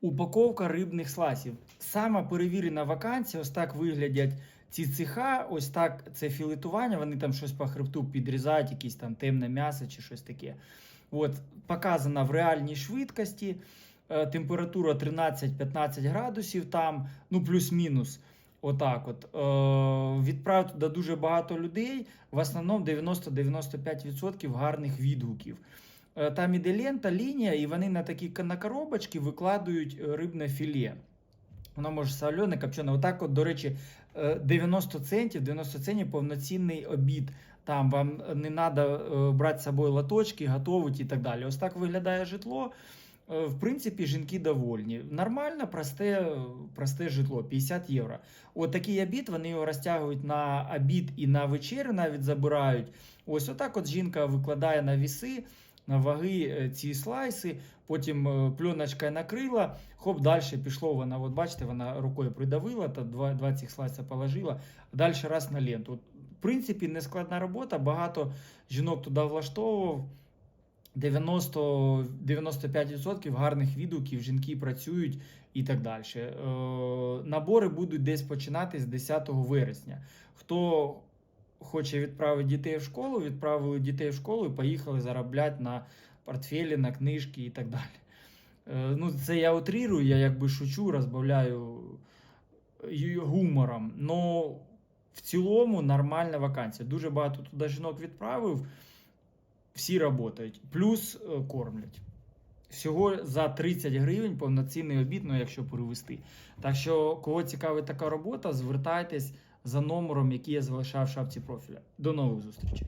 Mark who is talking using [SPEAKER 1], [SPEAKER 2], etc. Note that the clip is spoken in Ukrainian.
[SPEAKER 1] Упаковка рибних слайсів. Сама перевірена вакансія, ось так виглядять ці цеха, ось так це філетування, вони там щось по хребту підрізають, якісь там темне м'ясо чи щось таке. От, показана в реальній швидкості, е, температура 13-15 градусів, там, ну плюс-мінус. Отак от. Е, відправ туди дуже багато людей, в основному 90-95% гарних відгуків. Е, Там іде лента, лінія, і вони на такі на коробочки викладають е, рибне філе. Воно може солене, копчене. Отак, от, до речі, е, 90 центів, 90 центів повноцінний обід. Там вам не треба брати з собою лоточки, готувати і так далі. Ось так виглядає житло. Е, В принципі, жінки довольні. Нормально, просте, просте житло, 50 євро. От такий обід, вони його розтягують на обід і на вечерю навіть забирають. Ось отак от жінка викладає на віси, ваги е, ці слайси, потім е, пленочкою накрила, хоп, далі пішло вона, от бачите, вона рукою придавила, та два, два цих слайса положила, далі раз на ленту. В принципі, нескладна робота, багато жінок туди влаштовував. 90-95% гарних відгуків, жінки працюють і так далі. Е, набори будуть десь починати з 10 вересня. Хто хоче відправити дітей в школу, відправили дітей в школу і поїхали заробляти на портфелі, на книжки і так далі. Е, ну, це я утрирую, я якби шучу, розбавляю гумором. Но в цілому нормальна вакансія. Дуже багато туди жінок відправив всі працюють, плюс е, кормлять. Всього за 30 гривень повноцінний обід, ну якщо перевести. Так що, кого цікавить така робота, звертайтесь за номером, який я залишав в шапці профіля. До нових зустрічей.